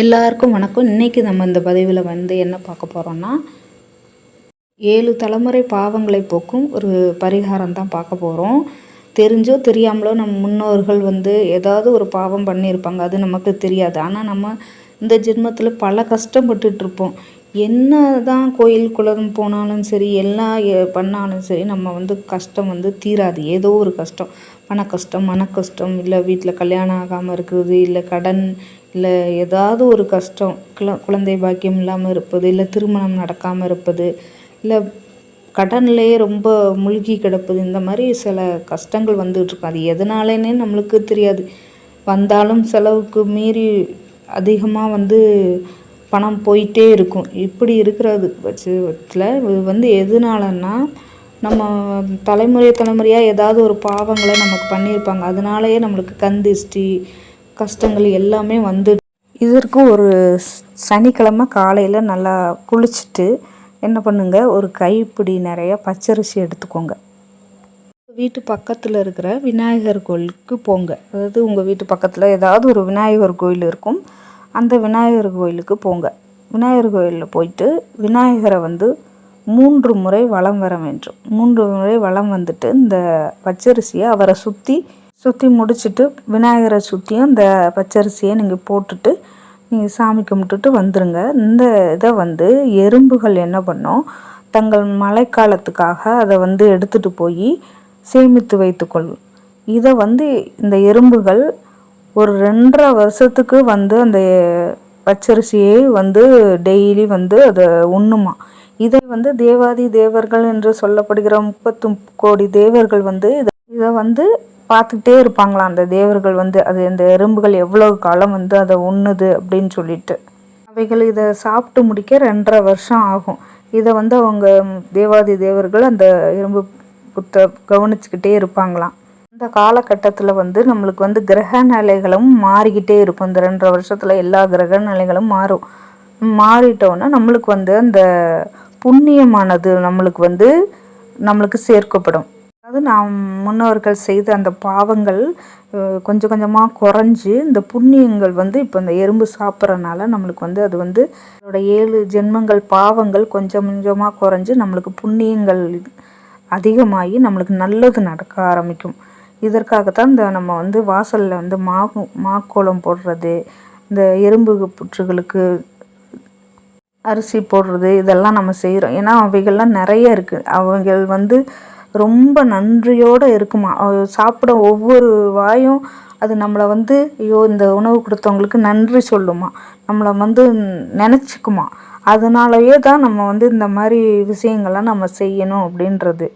எல்லாருக்கும் வணக்கம். இன்றைக்கி நம்ம இந்த பதிவில் வந்து என்ன பார்க்க போகிறோம்னா ஏழு தலைமுறை பாவங்களை போக்கும் ஒரு பரிகாரம் தான் பார்க்க போகிறோம் தெரிஞ்சோ தெரியாமலோ நம்ம முன்னோர்கள் வந்து ஏதாவது ஒரு பாவம் பண்ணியிருப்பாங்க. அது நமக்கு தெரியாது. ஆனால் நம்ம இந்த ஜென்மத்தில் பல கஷ்டப்பட்டுட்ருப்போம். என்ன தான் கோயில் குளம் போனாலும் சரி எல்லாம் பண்ணாலும் சரி நம்ம வந்து கஷ்டம் வந்து தீராது. ஏதோ ஒரு கஷ்டம். பண கஷ்டம் மன கஷ்டம் இல்லை வீட்டில் கல்யாணம் ஆகாமல் இருக்கிறது இல்லை கடன் இல்லை ஏதாவது ஒரு கஷ்டம் குழந்தை பாக்கியம் இல்லாமல் இருப்பது இல்லை திருமணம் நடக்காமல் இருப்பது இல்லை கடன்லேயே ரொம்ப மூழ்கி கிடப்பது இந்த மாதிரி சில கஷ்டங்கள் வந்துகிட்ருக்கும் அது எதனாலேனே நம்மளுக்கு தெரியாது. வந்தாலும் செலவுக்கு மீறி அதிகமாக வந்து பணம் போயிட்டே இருக்கும். இப்படி இருக்கிறது பட்சத்தில் வந்து எதனாலன்னா நம்ம தலைமுறை தலைமுறையாக ஏதாவது ஒரு பாவங்களை நமக்கு பண்ணியிருப்பாங்க. அதனாலேயே நம்மளுக்கு கண் கஷ்டங்கள் எல்லாமே வந்து இதற்கு ஒரு சனிக்கிழமை காலையில் நல்லா குளிச்சுட்டு என்ன பண்ணுங்க? ஒரு கைப்பிடி நிறைய பச்சரிசி எடுத்துக்கோங்க. வீட்டு பக்கத்தில் இருக்கிற விநாயகர் கோயிலுக்கு போங்க. அதாவது உங்கள் வீட்டு பக்கத்தில் ஏதாவது ஒரு விநாயகர் கோயில் இருக்கும். அந்த விநாயகர் கோயிலுக்கு போங்க. விநாயகர் கோயிலில் போயிட்டு விநாயகரை வந்து மூன்று முறை வளம் வர வேண்டும். மூன்று முறை வளம் வந்துட்டு இந்த பச்சரிசியை அவரை சுற்றி சுற்றி முடிச்சுட்டு விநாயகரை சுற்றியும் இந்த பச்சரிசியை நீங்கள் போட்டுட்டு நீங்கள் சாமி கும்பிட்டுட்டு வந்துடுங்க இந்த இதை வந்து எறும்புகள் என்ன பண்ணோம்? தங்கள் மழைக்காலத்துக்காக அதை வந்து எடுத்துகிட்டு போய் சேமித்து வைத்துக்கொள்ளும் இதை வந்து இந்த எறும்புகள் ஒரு ரெண்டரை வருஷத்துக்கு வந்து அந்த பச்சரிசியை வந்து டெய்லி வந்து அதை உண்ணுமா? இதை வந்து தேவாதி தேவர்கள் என்று சொல்லப்படுகிற முப்பத்து கோடி தேவர்கள் வந்து இதை வந்து பார்த்துக்கிட்டே இருப்பாங்களாம். அந்த தேவர்கள் வந்து அது அந்த எறும்புகள் எவ்வளோ காலம் வந்து அதை உண்ணுது அப்படின்னு சொல்லிட்டு. அவைகள் இதை சாப்பிட்டு முடிக்க ரெண்டரை வருஷம் ஆகும். இதை வந்து அவங்க தேவாதி தேவர்கள் அந்த எறும்பு புத்த கவனிச்சுக்கிட்டே இருப்பாங்களாம். இந்த காலகட்டத்தில் வந்து நம்மளுக்கு வந்து கிரக நிலைகளும் மாறிக்கிட்டே இருக்கும். இந்த ரெண்டரை வருஷத்தில் எல்லா கிரக நிலைகளும் மாறும். மாறிட்டோன்னா நம்மளுக்கு வந்து அந்த புண்ணியமானது நம்மளுக்கு வந்து நம்மளுக்கு சேர்க்கப்படும். அதாவது நாம் முன்னோர்கள் செய்த அந்த பாவங்கள் கொஞ்சம் கொஞ்சமாக குறைஞ்சி இந்த புண்ணியங்கள் வந்து இப்போ இந்த எறும்பு சாப்பிட்றனால நம்மளுக்கு வந்து அது வந்து அதோட ஏழு ஜென்மங்கள் பாவங்கள் கொஞ்சம் கொஞ்சமாக குறைஞ்சி நம்மளுக்கு புண்ணியங்கள் அதிகமாகி நம்மளுக்கு நல்லது நடக்க ஆரம்பிக்கும். இதற்காகத்தான் இந்த நம்ம வந்து வாசலில் வந்து மா மாக்கோளம் போடுறது இந்த எறும்பு புற்றுகளுக்கு அரிசி போடுறது இதெல்லாம் நம்ம செய்கிறோம் ஏன்னா அவைகள்லாம் நிறைய இருக்குது அவைகள் வந்து ரொம்ப நன்றியோடு இருக்குமா? சாப்பிட ஒவ்வொரு வாயும் அது நம்மளை வந்து ஐயோ இந்த உணவு கொடுத்தவங்களுக்கு நன்றி சொல்லுமா? நம்மளை வந்து நினச்சிக்குமா? அதனாலயே தான் நம்ம வந்து இந்த மாதிரி விஷயங்கள்லாம் நம்ம செய்யணும் அப்படின்றது.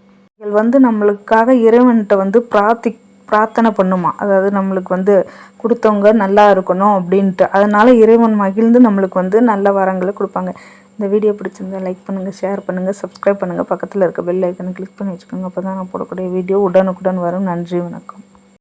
இதில் வந்து நம்மளுக்காக இறைவன்கிட்ட வந்து பிரார்த்தி பிரார்த்தனை பண்ணுமா? அதாவது நம்மளுக்கு வந்து கொடுத்தவங்க நல்லா இருக்கணும் அப்படின்ட்டு. அதனால் இறைவன் மகிழ்ந்து நம்மளுக்கு வந்து நல்ல வரங்களை கொடுப்பாங்க. இந்த வீடியோ பிடிச்சிருந்தா லைக் பண்ணுங்கள் ஷேர் பண்ணுங்கள் சப்ஸ்கிரைப் பண்ணுங்கள் பக்கத்தில் இருக்க பெல் ஐக்கனை கிளிக் பண்ணி வச்சுக்கோங்க. அப்போ தான் நான் போடக்கூடிய வீடியோ உடனுக்குடன் வரும். நன்றி வணக்கம்.